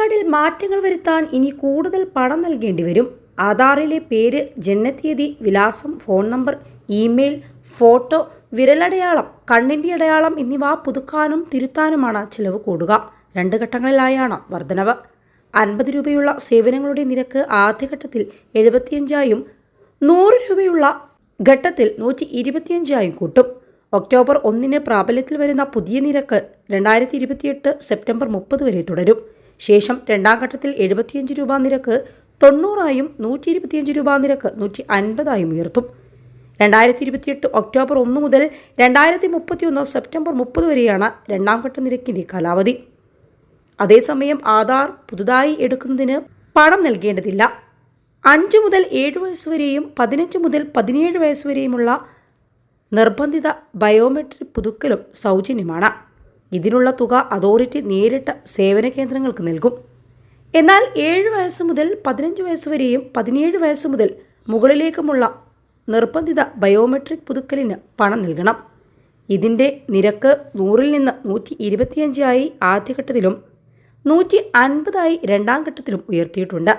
കാർഡിൽ മാറ്റങ്ങൾ വരുത്താൻ ഇനി കൂടുതൽ പണം നൽകേണ്ടി വരും. ആധാറിലെ പേര് ജനനത്തീയതി വിലാസം ഫോൺ നമ്പർ ഇമെയിൽ ഫോട്ടോ വിരലടയാളം കണ്ണിന്റെ അടയാളം എന്നിവ പുതുക്കാനും തിരുത്താനുമാണ് ചിലവ് കൂടുക. രണ്ട് ഘട്ടങ്ങളിലായാണ് വർധനവ്. അൻപത് രൂപയുള്ള സേവനങ്ങളുടെ നിരക്ക് ആദ്യഘട്ടത്തിൽ എഴുപത്തിയഞ്ചായും നൂറ് രൂപയുള്ള ഘട്ടത്തിൽ നൂറ്റി ഇരുപത്തിയഞ്ചായും കൂട്ടും. ഒക്ടോബർ ഒന്നിന് പ്രാബല്യത്തിൽ വരുന്ന പുതിയ നിരക്ക് രണ്ടായിരത്തി ഇരുപത്തിയെട്ട് സെപ്റ്റംബർ മുപ്പത് വരെ തുടരും. ശേഷം രണ്ടാം ഘട്ടത്തിൽ എഴുപത്തിയഞ്ച് രൂപ നിരക്ക് തൊണ്ണൂറായും നൂറ്റി ഇരുപത്തിയഞ്ച് രൂപ നിരക്ക് നൂറ്റി അൻപതായും ഉയർത്തും. രണ്ടായിരത്തി ഇരുപത്തിയെട്ട് ഒക്ടോബർ ഒന്ന് മുതൽ രണ്ടായിരത്തി മുപ്പത്തിയൊന്ന് സെപ്റ്റംബർ മുപ്പത് വരെയാണ് രണ്ടാം ഘട്ട നിരക്കിന്റെ കാലാവധി. അതേസമയം ആധാർ പുതുതായി എടുക്കുന്നതിന് പണം നൽകേണ്ടതില്ല. അഞ്ച് മുതൽ ഏഴ് വയസ്സ് വരെയും പതിനഞ്ച് മുതൽ പതിനേഴ് വയസ്സ് വരെയുമുള്ള നിർബന്ധിത ബയോമെട്രിക് പുതുക്കലും സൗജന്യമാണ്. ഇതിനുള്ള തുക അതോറിറ്റി നേരിട്ട് സേവന കേന്ദ്രങ്ങൾക്ക് നൽകും. എന്നാൽ ഏഴ് വയസ്സ് മുതൽ പതിനഞ്ച് വയസ്സ് വരെയും പതിനേഴ് വയസ്സ് മുതൽ മുകളിലേക്കുമുള്ള നിർബന്ധിത ബയോമെട്രിക് പുതുക്കലിന് പണം നൽകണം. ഇതിന്റെ നിരക്ക് നൂറിൽ നിന്ന് നൂറ്റി ഇരുപത്തിയഞ്ചായി ആദ്യഘട്ടത്തിലും നൂറ്റി അൻപതായി രണ്ടാം ഘട്ടത്തിലും ഉയർത്തിയിട്ടുണ്ട്.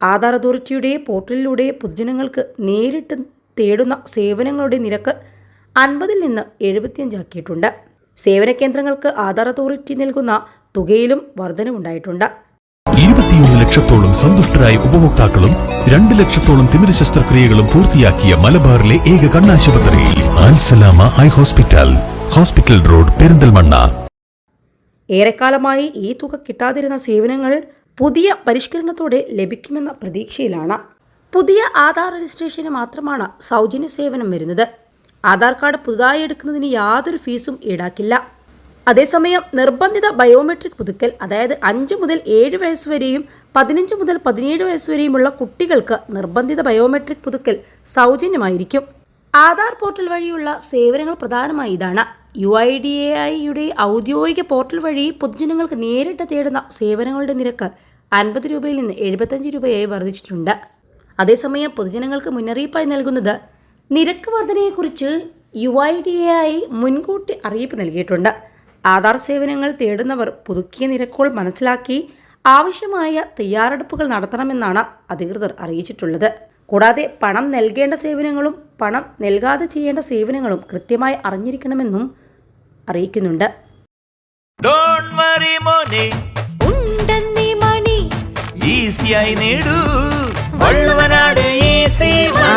ആധാർ അതോറിറ്റിയുടെ പോർട്ടലിലൂടെ പൊതുജനങ്ങൾക്ക് നേരിട്ട് തേടുന്ന സേവനങ്ങളുടെ നിരക്ക് അൻപതിൽ നിന്ന് എഴുപത്തിയഞ്ചാക്കിയിട്ടുണ്ട് സേവന കേന്ദ്രങ്ങൾക്ക് ആധാർ അതോറിറ്റി നൽകുന്ന തുകയിലും വർധനവുണ്ടായിട്ടുണ്ട്. ഇരുപത്തിയൊന്ന് ലക്ഷത്തോളം സന്തുഷ്ടരായ ഉപഭോക്താക്കളും രണ്ട് ലക്ഷത്തോളം തിമിര ശസ്ത്രക്രിയകളും പൂർത്തിയാക്കിയ മലബാറിലെ ഏക കണ്ണാശുപത്രി ആൻസലാമ eye hospital hospital road Perinthalmanna. ഏറെക്കാലമായി ഈ തുക കിട്ടാതിരുന്ന സേവനങ്ങൾ പുതിയ പരിഷ്കരണത്തോടെ ലഭിക്കുമെന്ന പ്രതീക്ഷയിലാണ്. പുതിയ ആധാർ രജിസ്ട്രേഷന് മാത്രമാണ് സൗജന്യ സേവനം വരുന്നത്. ആധാർ കാർഡ് പുതുതായി എടുക്കുന്നതിന് യാതൊരു ഫീസും ഈടാക്കില്ല. അതേസമയം നിർബന്ധിത ബയോമെട്രിക് പുതുക്കൽ അതായത് അഞ്ച് മുതൽ ഏഴ് വയസ്സ് വരെയും പതിനഞ്ച് മുതൽ പതിനേഴ് വയസ്സ് വരെയുമുള്ള കുട്ടികൾക്ക് നിർബന്ധിത ബയോമെട്രിക് പുതുക്കൽ സൗജന്യമായിരിക്കും. ആധാർ പോർട്ടൽ വഴിയുള്ള സേവനങ്ങൾ പ്രധാനമായി ഇതാണ്. യു ഐ ഡി എ ഐയുടെ ഔദ്യോഗിക പോർട്ടൽ വഴി പൊതുജനങ്ങൾക്ക് നേരിട്ട് തേടുന്ന സേവനങ്ങളുടെ നിരക്ക് അൻപത് രൂപയിൽ നിന്ന് എഴുപത്തഞ്ച് രൂപയായി വർദ്ധിച്ചിട്ടുണ്ട്. അതേസമയം പൊതുജനങ്ങൾക്ക് മുന്നറിയിപ്പായി നൽകുന്നത് നിരക്ക് വർധനയെക്കുറിച്ച് U I D A I മുൻകൂട്ടി അറിയിപ്പ് നൽകിയിട്ടുണ്ട്. ആധാർ സേവനങ്ങൾ തേടുന്നവർ പുതുക്കിയ നിരക്കുകൾ മനസ്സിലാക്കി ആവശ്യമായ തയ്യാറെടുപ്പുകൾ നടത്തണമെന്നാണ് അധികൃതർ അറിയിച്ചിട്ടുള്ളത്. കൂടാതെ പണം നൽകേണ്ട സേവനങ്ങളും പണം നൽകാതെ ചെയ്യേണ്ട സേവനങ്ങളും കൃത്യമായി അറിഞ്ഞിരിക്കണമെന്നും അറിയിക്കുന്നുണ്ട്. ഡോൺ വറി മോനെ. ഉണ്ടെന്നീ മണി. ഈസിയായി നേടൂ.